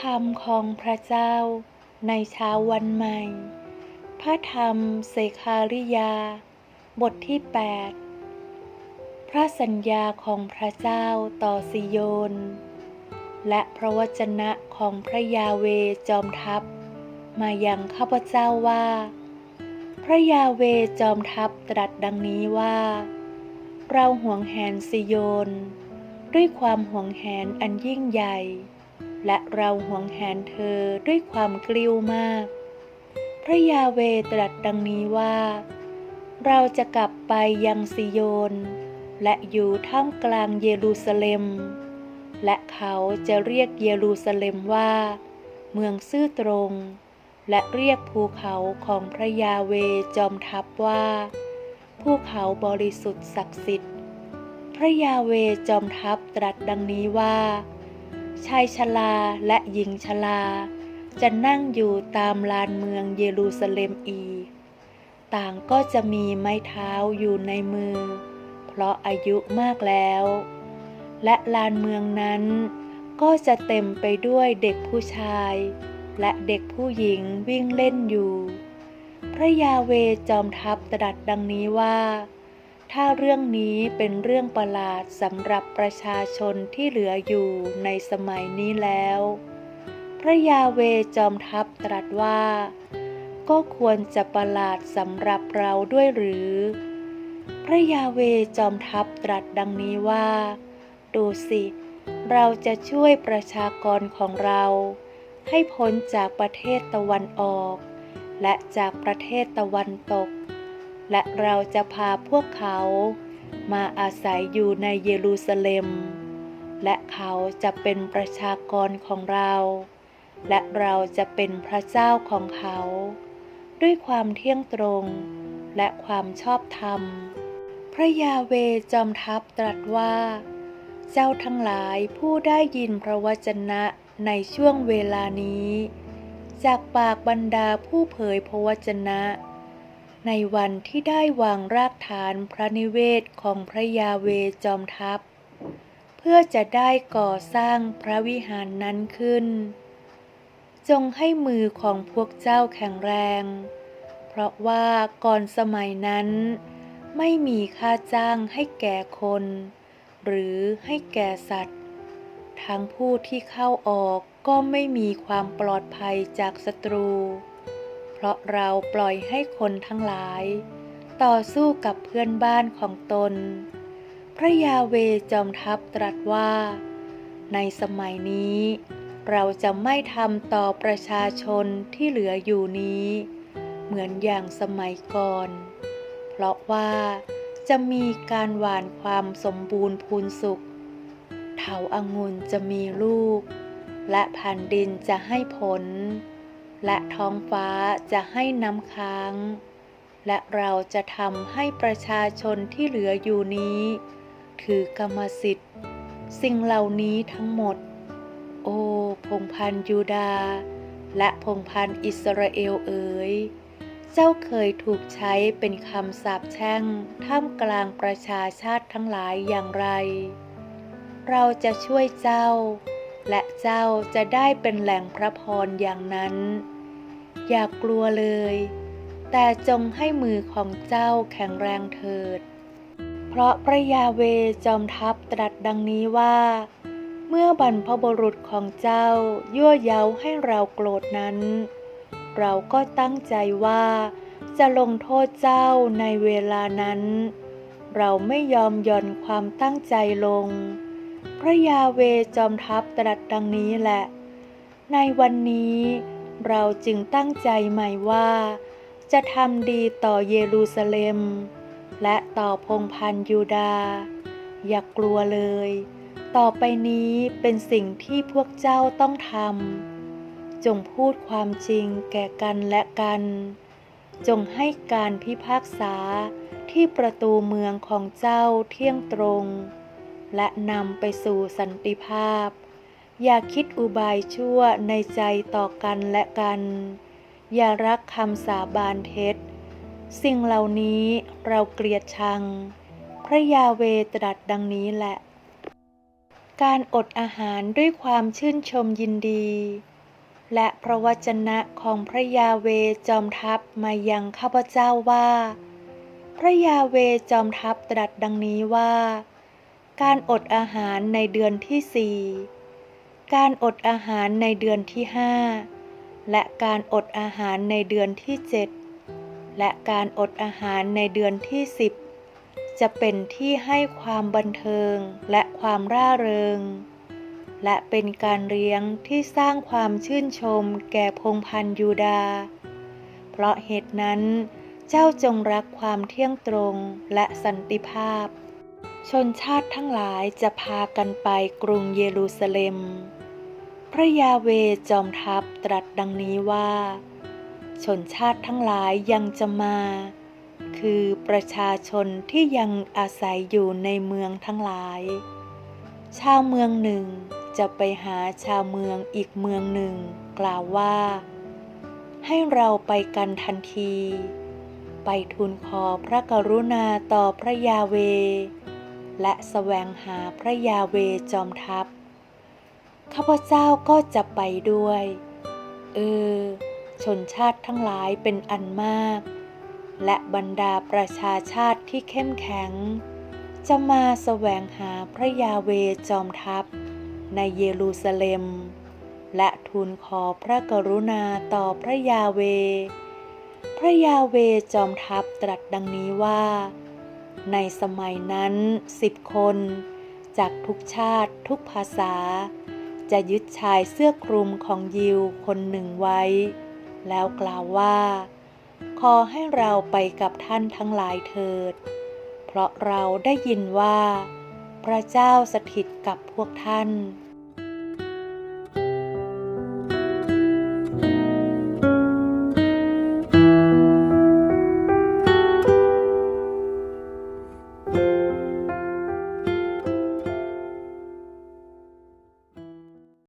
คำของพระเจ้าในเช้าวันใหม่ พระธรรมเสคาริยา บทที่ 8 พระสัญญาของพระเจ้าต่อซิโยน และพระวจนะของพระยาเวจอมทัพ มายังข้าพเจ้าว่า พระยาเวจอมทัพตรัสดังนี้ว่า เราห่วงแหนซิโยน ด้วยความห่วงแหนอันยิ่งใหญ่ และเราห่วงแหนเธอด้วยความกลิ้วมาก พระยาเวตรัสดังนี้ว่า เราจะกลับไปยังซิโยน และอยู่ท่ามกลางเยรูซาเล็ม และเขาจะเรียกเยรูซาเล็มว่า เมืองซื่อตรง และเรียกภูเขาของพระยาเวจอมทัพว่า ภูเขาบริสุทธิ์ศักดิ์สิทธิ์ พระยาเวจอมทัพตรัสดังนี้ว่า ชายชราและหญิงชราจะนั่งอยู่ตามลานเมืองเยรูซาเล็มอีก ต่างก็จะมีไม้เท้าอยู่ในมือ เพราะอายุมากแล้ว และลานเมืองนั้นก็จะเต็มไปด้วยเด็กผู้ชาย และเด็กผู้หญิงวิ่งเล่นอยู่ พระยาเวจอมทัพตรัสดังนี้ว่า ถ้าเรื่องนี้เป็นเรื่องประหลาดสำหรับประชาชนที่เหลืออยู่ในสมัยนี้แล้ว พระยาเวจอมทัพตรัสว่า ก็ควรจะประหลาดสำหรับเราด้วยหรือ พระยาเวจอมทัพตรัสดังนี้ว่า ดูสิ เราจะช่วยประชากรของเรา ให้พ้นจากประเทศตะวันออก และจากประเทศตะวันตก และเราจะพาพวกเขามาอาศัยอยู่ในเยรูซาเล็ม และเขาจะเป็นประชากรของเรา และเราจะเป็นพระเจ้าของเขา ด้วยความเที่ยงตรงและความชอบธรรม พระยาเวจอมทัพตรัสว่า เจ้าทั้งหลายผู้ได้ยินพระวจนะในช่วงเวลานี้ จากปากบรรดาผู้เผยพระวจนะ ในวันที่ได้วางรากฐานพระนิเวศของพระยาเวจอมทัพ เพื่อจะได้ก่อสร้างพระวิหารนั้นขึ้น จงให้มือของพวกเจ้าแข็งแรง เพราะว่าก่อนสมัยนั้น ไม่มีค่าจ้างให้แก่คน หรือให้แก่สัตว์ ทั้งผู้ที่เข้าออกก็ไม่มีความปลอดภัยจากศัตรู เพราะเราปล่อยให้คนทั้งหลาย ต่อสู้กับเพื่อนบ้านของตน พระยาเวจอมทัพตรัสว่า ในสมัยนี้ เราจะไม่ทำต่อประชาชนที่เหลืออยู่นี้ เหมือนอย่างสมัยก่อน เพราะว่าจะมีการหวานความสมบูรณ์พูนสุข เถาอางุ่นจะมีลูก และแผ่นดินจะให้ผล และท้องฟ้าจะให้น้ำค้าง และเราจะทำให้ประชาชนที่เหลืออยู่นี้ ถือกรรมสิทธิ์ สิ่งเหล่านี้ทั้งหมด โอ้พงพันยูดา และพงพันอิสราเอลเอ๋ยเจ้าเคยถูกใช้เป็นคำสาปแช่งท่ามกลางประชาชาติทั้งหลายอย่างไร เราจะช่วยเจ้า และเจ้าจะได้เป็นแหล่งพระพรอย่างนั้น อย่ากลัวเลย แต่จงให้มือของเจ้าแข็งแรงเถิด เพราะพระยาเวจอมทัพตรัสดังนี้ว่า เมื่อบรรพบุรุษของเจ้ายั่วเย้าให้เราโกรธนั้น เราก็ตั้งใจว่าจะลงโทษเจ้าในเวลานั้น เราไม่ยอมย่อนความตั้งใจลง พระยาเวจอมทัพตรัสดังนี้แหละ ในวันนี้เราจึงตั้งใจใหม่ว่า จะทำดีต่อเยรูซาเล็ม และต่อพงพันยูดา อย่ากลัวเลย ต่อไปนี้เป็นสิ่งที่พวกเจ้าต้องทำจงพูดความจริงแก่กันและกัน จงให้การพิพากษาที่ประตูเมืองของเจ้าเที่ยงตรง และนำไปสู่สันติภาพ อย่าคิดอุบายชั่วในใจต่อกันและกัน อย่ารักคำสาบานเท็จ สิ่งเหล่านี้เราเกลียดชัง พระยาเวตรัสดังนี้แหละ การอดอาหารด้วยความชื่นชมยินดี และพระวจนะของพระยาเวจอมทัพมายังข้าพเจ้าว่า พระยาเวจอมทัพตรัสดังนี้ว่า การอดอาหารในเดือนที่สี่การอดอาหารในเดือนที่ห้าและการอดอาหารในเดือนที่เจ็ดและการอดอาหารในเดือนที่สิบจะเป็นที่ให้ความบันเทิงและความร่าเริง และเป็นการเลี้ยงที่สร้างความชื่นชมแก่พงพันยูดา เพราะเหตุนั้น เจ้าจงรักความเที่ยงตรงและสันติภาพ ชนชาติทั้งหลายจะพากันไปกรุงเยรูซาเล็ม พระยาเวจอมทัพตรัสดังนี้ว่า ชนชาติทั้งหลายยังจะมา คือประชาชนที่ยังอาศัยอยู่ในเมืองทั้งหลาย ชาวเมืองหนึ่งจะไปหาชาวเมืองอีกเมืองหนึ่ง กล่าวว่า ให้เราไปกันทันที ไปทูลขอพระกรุณาต่อพระยาเว และแสวงหาพระยาเวจอมทัพ ข้าพเจ้าก็จะไปด้วย เออ ชนชาติทั้งหลายเป็นอันมาก และบรรดาประชาชาติที่เข้มแข็ง จะมาแสวงหาพระยาเวจอมทัพ ในเยรูซาเล็ม และทูลขอพระกรุณาต่อพระยาเว พระยาเวจอมทัพตรัสดังนี้ว่า ในสมัยนั้นสิบคน จากทุกชาติทุกภาษา จะยึดชายเสื้อคลุมของยิวคนหนึ่งไว้ แล้วกล่าวว่า ขอให้เราไปกับท่านทั้งหลายเถิด เพราะเราได้ยินว่า พระเจ้าสถิตกับพวกท่าน